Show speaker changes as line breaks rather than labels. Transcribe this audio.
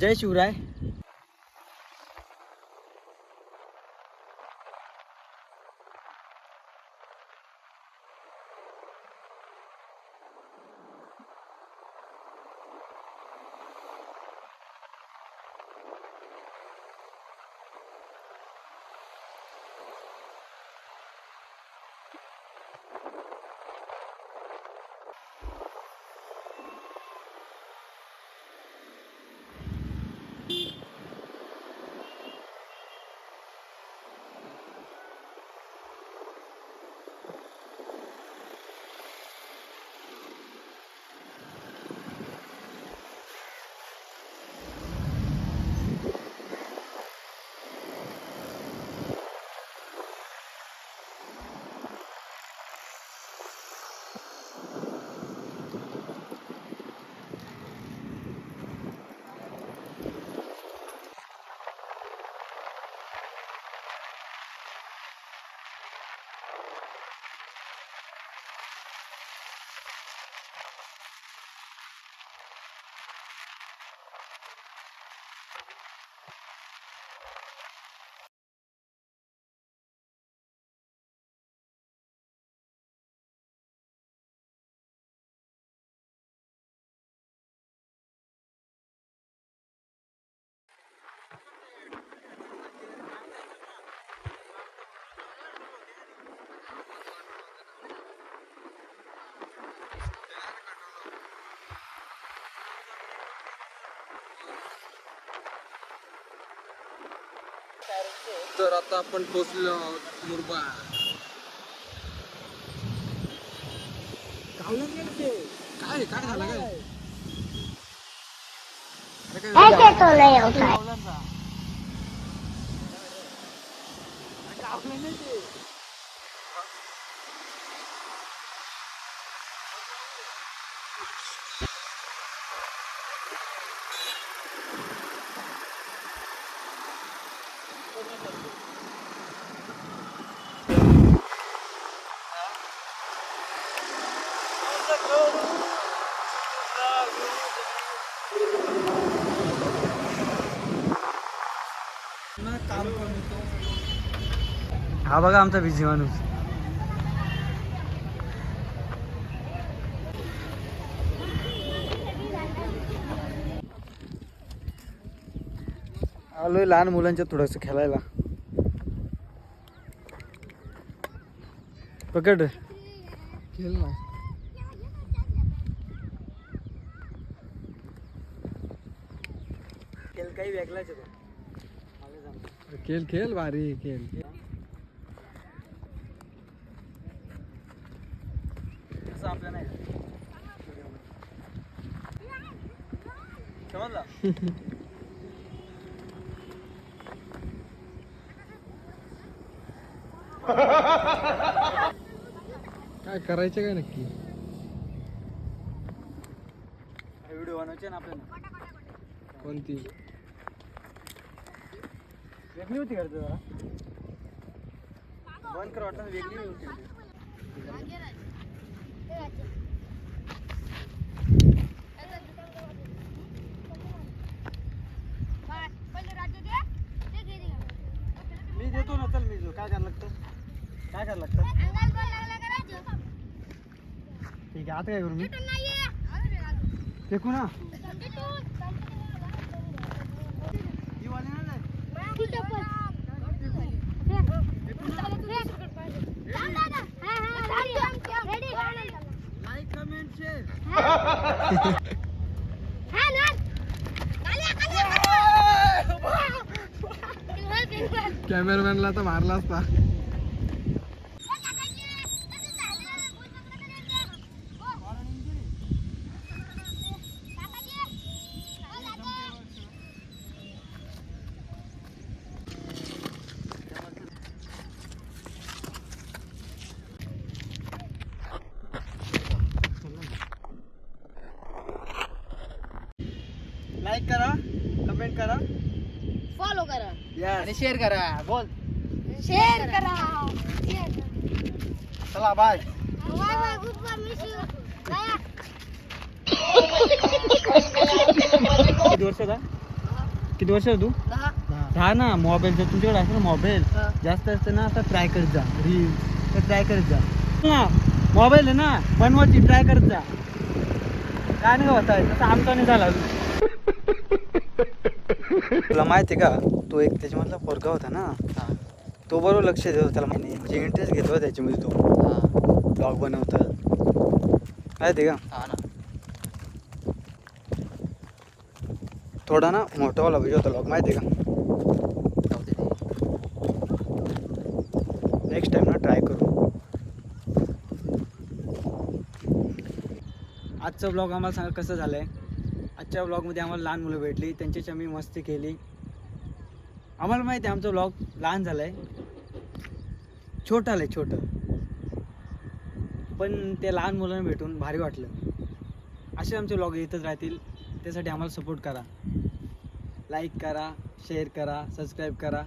જય શિવરાય.
तर आता आपण पोचलो आहोत मुरबा काय काय झालं काय? अरे काय झालं?
ऐसे तो. है
बघा आमचा बिझी माणूस. आलोय लहान मुलांच्या थोडस खेळायला. पकड.
खेळ ना.
काही वेगळाच.
खेळ खेळ भारी खेळ काय करायचं काय नक्की?
व्हिडिओ बनवायचे ना आपल्याला.
कोणती?
वेगळी होती रे जरा? बंद कर वाटतं वेगळी होती. मी देतो ना चल मी देतो. काय करायला लागतं? काय करायला लागतं? ठीक आहे आता काय करू मी? फेकू ना ही वाली नाही जाय. लाईक कमेंट शेअर
कॅमेरामॅनला तर मारला असता.
लाईक करा कमेंट करा.
फॉलो करा.
यस
शेअर करा. बोल.
शेअर करा.
चला बाय किती वर्षाचा किती वर्ष आहे तू?
दहा.
ना मोबाईल जर तुमच्याकडे असेल ना मोबाईल. जास्त असतं ना आता ट्राय करत जा. रील तर ट्राय करत जा. ना मोबाईल आहे ना बनवायची ट्राय करत जा. काय नाही होता तसं आमचा नाही झाला तुला माहिती आहे का? तो एक त्याच्यामधला पोरगा होता ना? तो बरोबर लक्ष देत होता त्याला माहिती म्हणजे इंटरेस्ट घेतो त्याच्यामध्ये तो. ब्लॉग बनवतात माहिती आहे का? थोडा ना मोठावाला पाहिजे होता ब्लॉग माहिती आहे का? नेक्स्ट टाइम ना ट्राय करू. आजचं ब्लॉग आम्हाला सांगा कसं झालं आहे आजच्या ब्लॉगमध्ये आम्हाला लहान मुलं भेटली. त्यांच्याशी आम्ही मस्ती केली. आम्हाला माहिती आहे आमचं ब्लॉग लहान झालं आहे छोटं आलं आहे छोटं. पण ते लहान मुलांना भेटून भारी वाटलं. असे आमचे ब्लॉग येतच राहतील. त्यासाठी आम्हाला सपोर्ट करा. लाईक करा शेअर करा सबस्क्राईब करा.